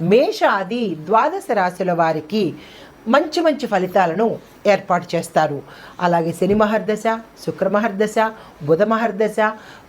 మేషాది ద్వాదశ రాశుల వారికి మంచి మంచి ఫలితాలను ఏర్పాటు చేస్తారు. అలాగే శని మహర్దశ శుక్ర మహర్దశ బుధ మహర్దశ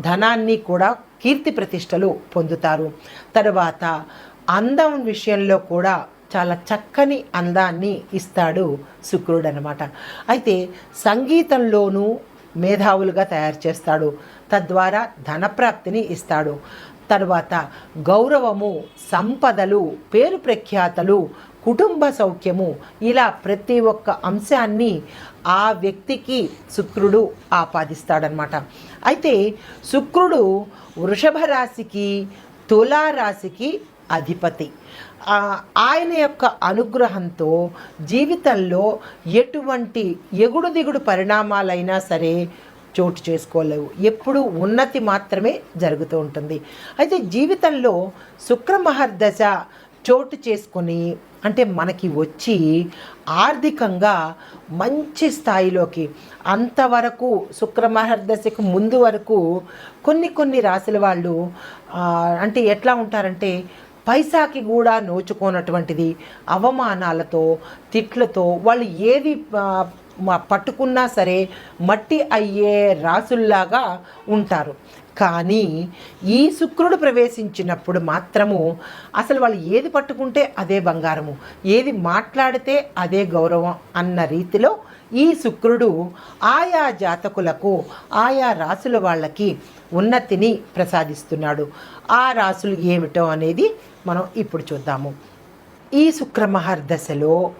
ధనాన్ని కూడా కీర్తి ప్రతిష్టలు పొందుతారు. తరువాత అందం విషయంలో కూడా చాలా చక్కని అందాన్ని ఇస్తాడు శుక్రుడు అనమాట అయితే సంగీతంలోనూ మేధావులుగా తయారు చేస్తాడు. తద్వారా ధనప్రాప్తిని ఇస్తాడు. తరువాత గౌరవము సంపదలు పేరు ప్రఖ్యాతలు కుటుంబ సౌఖ్యము ఇలా ప్రతి ఒక్క అంశాన్ని ఆ వ్యక్తికి శుక్రుడు ఆపాదిస్తాడనమాట అయితే శుక్రుడు వృషభ రాశికి తులా రాశికి అధిపతి. ఆయన యొక్క అనుగ్రహంతో జీవితంలో ఎటువంటి ఎగుడు దిగుడు పరిణామాలైనా సరే చోటు చేసుకోలేవు. ఎప్పుడు ఉన్నతి మాత్రమే జరుగుతూ ఉంటుంది. అయితే జీవితంలో శుక్ర మహర్దశ చోటు చేసుకొని అంటే మనకి వచ్చి ఆర్థికంగా మంచి స్థాయిలోకి అంతవరకు శుక్రమహర్దశకు ముందు వరకు కొన్ని కొన్ని రాశుల వాళ్ళు అంటే ఎట్లా ఉంటారంటే పైసాకి కూడా నోచుకోనటువంటిది అవమానాలతో తిట్లతో వాళ్ళు ఏది పట్టుకున్నా సరే మట్టి అయ్యే రాసుల్లాగా ఉంటారు. కానీ ఈ శుక్రుడు ప్రవేశించినప్పుడు మాత్రము అసలు వాళ్ళు ఏది పట్టుకుంటే అదే బంగారము ఏది మాట్లాడితే అదే గౌరవం అన్న రీతిలో ఈ శుక్రుడు ఆయా జాతకులకు ఆయా రాసుల వాళ్ళకి ఉన్నతిని ప్రసాదిస్తున్నాడు. ఆ రాసులు ఏమిటో అనేది మనం ఇప్పుడు చూద్దాము. ఈ శుక్రమహర్దశలో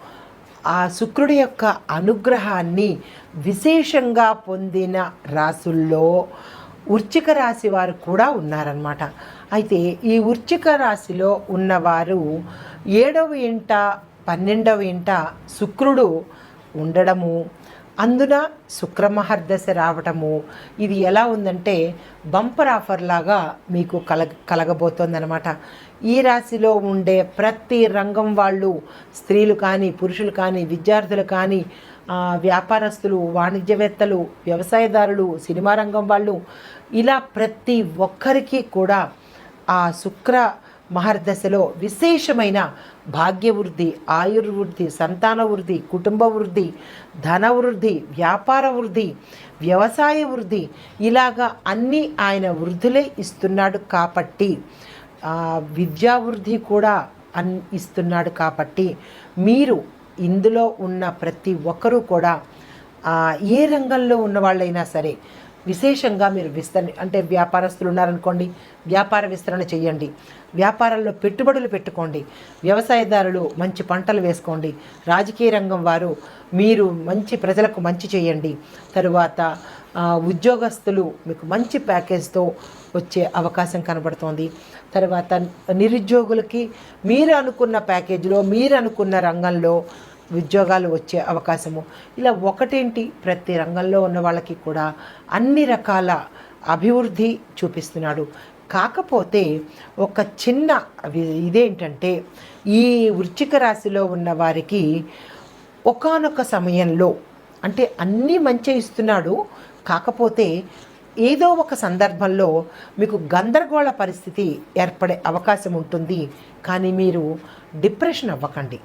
ఆ శుక్రుడి యొక్క అనుగ్రహాన్ని విశేషంగా పొందిన రాసుల్లో వృచ్చిక రాశి వారు కూడా ఉన్నారనమాట అయితే ఈ వృచ్చిక రాశిలో ఉన్నవారు ఏడవ ఇంట పన్నెండవ ఇంట శుక్రుడు ఉండడము అందున శుక్రమహర్దశ రావటము ఇది ఎలా ఉందంటే బంపర్ ఆఫర్ లాగా మీకు కలగ కలగబోతోందనమాట ఈ రాశిలో ఉండే ప్రతి రంగం వాళ్ళు స్త్రీలు కానీ పురుషులు కానీ విద్యార్థులు కానీ వ్యాపారస్తులు వాణిజ్యవేత్తలు వ్యవసాయదారులు సినిమా రంగం వాళ్ళు ఇలా ప్రతి ఒక్కరికి కూడా ఆ శుక్ర మహర్దశలో విశేషమైన భాగ్యవృద్ధి ఆయుర్వృద్ధి సంతాన వృద్ధి కుటుంబ వృద్ధి ధన వృద్ధి వ్యాపార వృద్ధి వ్యవసాయ వృద్ధి ఇలాగా అన్నీ ఆయన వృద్ధులే ఇస్తున్నాడు కాబట్టి విద్యా వృద్ధి కూడా అన్ ఇస్తున్నాడు కాబట్టి మీరు ఇందులో ఉన్న ప్రతి ఒక్కరూ కూడా ఏ రంగంలో ఉన్న వాళ్ళైనా సరే విశేషంగా మీరు విస్తరణ అంటే వ్యాపారస్తులు ఉన్నారనుకోండి వ్యాపార విస్తరణ చేయండి. వ్యాపారంలో పెట్టుబడులు పెట్టుకోండి. వ్యవసాయదారులు మంచి పంటలు వేసుకోండి. రాజకీయ రంగం వారు మీరు మంచి ప్రజలకు మంచి చేయండి. తరువాత ఉద్యోగస్తులు మీకు మంచి ప్యాకేజ్తో వచ్చే అవకాశం కనబడుతోంది. తర్వాత నిరుద్యోగులకి మీరు అనుకున్న ప్యాకేజీలో మీరు అనుకున్న రంగంలో ఉద్యోగాలు వచ్చే అవకాశము. ఇలా ఒకటేంటి? ప్రతి రంగంలో ఉన్న వాళ్ళకి కూడా అన్ని రకాల అభివృద్ధి చూపిస్తున్నాడు. కాకపోతే ఒక చిన్న ఇదేంటంటే ఈ వృచ్చిక రాశిలో ఉన్న వారికి ఒకానొక సమయంలో అంటే అన్నీ మంచి ఇస్తున్నాడు. కాకపోతే ఏదో ఒక సందర్భంలో మీకు గందరగోళ పరిస్థితి ఏర్పడే అవకాశం ఉంటుంది. కానీ మీరు డిప్రెషన్ అవ్వకండి.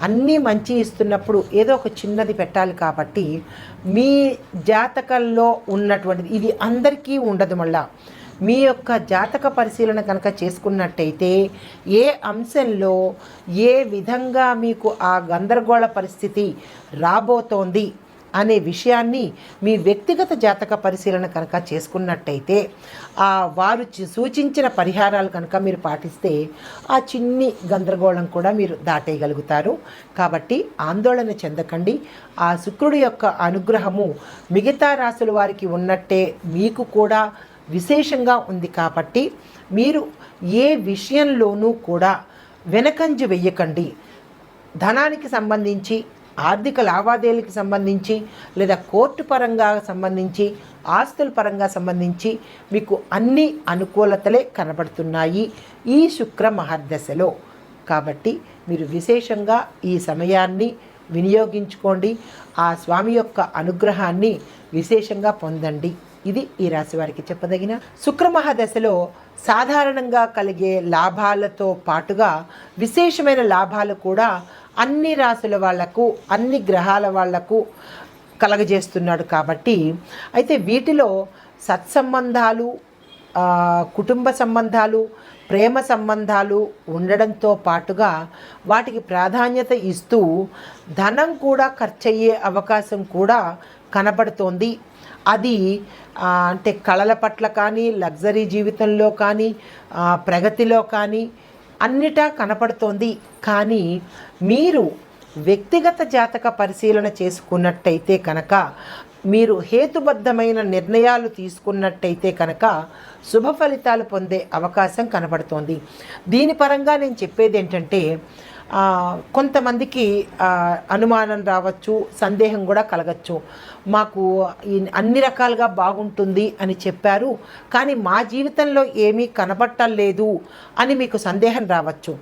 అన్నీ మంచి ఇస్తున్నప్పుడు ఏదో ఒక చిన్నది పెట్టాలి కాబట్టి మీ జాతకంలో ఉన్నటువంటిది ఇది అందరికీ ఉండదు మళ్ళా. మీ యొక్క జాతక పరిశీలన కనుక చేసుకున్నట్టయితే ఏ అంశంలో ఏ విధంగా మీకు ఆ గందరగోళ పరిస్థితి రాబోతోంది అనే విషయాన్ని మీ వ్యక్తిగత జాతక పరిశీలన కనుక చేసుకున్నట్టయితే ఆ వారు చి- సూచించిన పరిహారాలు కనుక మీరు పాటిస్తే ఆ చిన్ని గందరగోళం కూడా మీరు దాటేయగలుగుతారు. కాబట్టి ఆందోళన చెందకండి. ఆ శుక్రుడి యొక్క అనుగ్రహము మిగతా రాశుల వారికి ఉన్నట్టే మీకు కూడా విశేషంగా ఉంది కాబట్టి మీరు ఏ విషయంలోనూ కూడా వెనకంజ వెయ్యకండి ధనానికి సంబంధించి ఆర్థిక లావాదేవీలకు సంబంధించి లేదా కోర్టు పరంగా సంబంధించి ఆస్తుల పరంగా సంబంధించి మీకు అన్ని అనుకూలతలే కనబడుతున్నాయి ఈ శుక్ర మహర్దశలో. కాబట్టి మీరు విశేషంగా ఈ సమయాన్ని వినియోగించుకోండి ఆ స్వామి యొక్క అనుగ్రహాన్ని విశేషంగా పొందండి. ఇది ఈ రాశి వారికి చెప్పదగిన శుక్రమహాదశలో సాధారణంగా కలిగే లాభాలతో పాటుగా విశేషమైన లాభాలు కూడా అన్ని రాశుల వాళ్ళకు అన్ని గ్రహాల వాళ్ళకు కలగజేస్తున్నాడు కాబట్టి అయితే వీటిలో సత్సంబంధాలు కుటుంబ సంబంధాలు ప్రేమ సంబంధాలు ఉండడంతో పాటుగా వాటికి ప్రాధాన్యత ఇస్తూ ధనం కూడా ఖర్చయ్యే అవకాశం కూడా కనబడుతోంది. అది అంటే కళల పట్ల కానీ లగ్జరీ జీవితంలో కానీ ప్రగతిలో కానీ అన్నిటా కనపడుతోంది. కానీ మీరు వ్యక్తిగత జాతక పరిశీలన చేసుకున్నట్టయితే కనుక మీరు హేతుబద్ధమైన నిర్ణయాలు తీసుకున్నట్టయితే కనుక శుభ ఫలితాలు పొందే అవకాశం కనబడుతోంది దీని పరంగా నేను చెప్పేది ఏంటంటే కొంతమందికి అనుమానం రావచ్చు సందేహం కూడా కలగచ్చు. మాకు అన్ని రకాలుగా బాగుంటుంది అని చెప్పారు. కానీ మా జీవితంలో ఏమీ కనబట్టలేదు అని మీకు సందేహం రావచ్చు.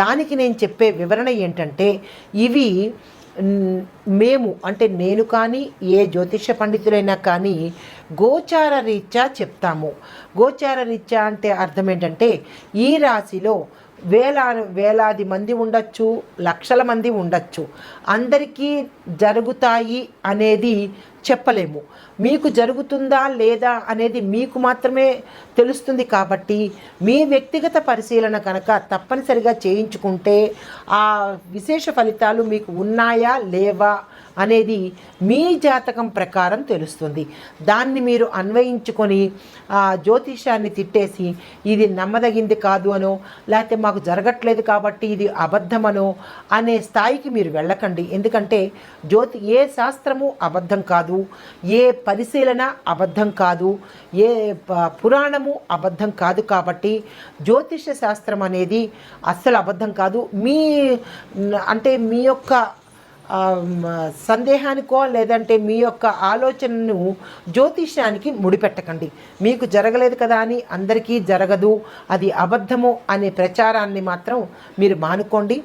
దానికి నేను చెప్పే వివరణ ఏంటంటే ఇవి మేము అంటే నేను కానీ ఏ జ్యోతిష పండితులైనా కానీ గోచార రీత్యా చెప్తాము. గోచార రీత్యా అంటే అర్థం ఏంటంటే ఈ రాశిలో వేలా వేలాది మంది ఉండొచ్చు లక్షల మంది ఉండొచ్చు. అందరికీ జరుగుతాయి అనేది చెప్పలేము. మీకు జరుగుతుందా లేదా అనేది మీకు మాత్రమే తెలుస్తుంది కాబట్టి మీ వ్యక్తిగత పరిశీలన కనుక తప్పనిసరిగా చేయించుకుంటే ఆ విశేష ఫలితాలు మీకు ఉన్నాయా లేవా అనేది మీ జాతకం ప్రకారం తెలుస్తుంది. దాన్ని మీరు అన్వయించుకొని ఆ జ్యోతిషాన్ని తిట్టేసి ఇది నమ్మదగింది కాదు అనో లేకపోతే మాకు జరగట్లేదు కాబట్టి ఇది అబద్ధమనో అనే స్థాయికి మీరు వెళ్ళకండి. ఎందుకంటే జ్యోతి ఏ శాస్త్రము అబద్ధం కాదు ఏ పరిశీలన అబద్ధం కాదు ఏ ప- పురాణము అబద్ధం కాదు కాబట్టి జ్యోతిష శాస్త్రం అనేది అస్సలు అబద్ధం కాదు. మీ అంటే మీ యొక్క సందేహానికో లేదంటే మీ యొక్క ఆలోచనను జ్యోతిష్యానికి ముడిపెట్టకండి. మీకు జరగలేదు కదా అని అందరికీ జరగదు. అది అబద్ధము అనే ప్రచారాన్ని మాత్రం మీరు మానుకోండి.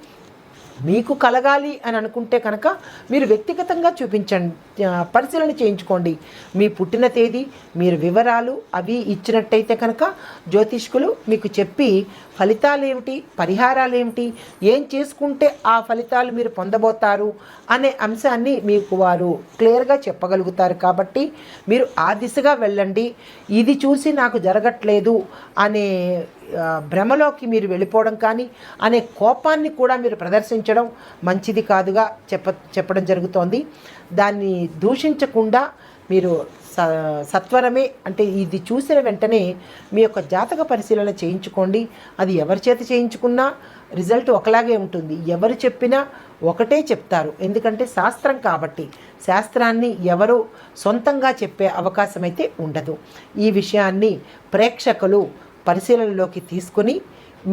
మీకు కలగాలి అని అనుకుంటే కనుక మీరు వ్యక్తిగతంగా చూపించండి పరిశీలన చేయించుకోండి. మీ పుట్టిన తేదీ మీరు వివరాలు అవి ఇచ్చినట్టయితే కనుక జ్యోతిష్కులు మీకు చెప్పి ఫలితాలు ఏమిటి పరిహారాలు ఏమిటి ఏం చేసుకుంటే ఆ ఫలితాలు మీరు పొందబోతారు? అనే అంశాన్ని మీకు వారు క్లియర్గా చెప్పగలుగుతారు కాబట్టి మీరు ఆ దిశగా వెళ్ళండి. ఇది చూసి నాకు జరగట్లేదు అనే భ్రమలోకి మీరు వెళ్ళిపోవడం కానీ అనే కోపాన్ని కూడా మీరు ప్రదర్శించడం మంచిది కాదుగా చెప్ప చెప్పడం జరుగుతోంది. దాన్ని దూషించకుండా మీరు సత్వరమే అంటే ఇది చూసిన వెంటనే మీ యొక్క జాతక పరిశీలన చేయించుకోండి. అది ఎవరి చేత చేయించుకున్నా రిజల్ట్ ఒకలాగే ఉంటుంది. ఎవరు చెప్పినా ఒకటే చెప్తారు. ఎందుకంటే శాస్త్రం కాబట్టి శాస్త్రాన్ని ఎవరు సొంతంగా చెప్పే అవకాశం అయితే ఉండదు. ఈ విషయాన్ని ప్రేక్షకులు పరిశీలనలోకి తీసుకుని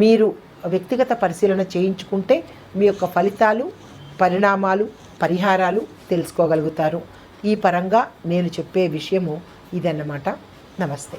మీరు వ్యక్తిగత పరిశీలన చేయించుకుంటే మీ యొక్క ఫలితాలు పరిణామాలు పరిహారాలు తెలుసుకోగలుగుతారు. ఈ పరంగా నేను చెప్పే విషయము ఇదన్నమాట. నమస్తే.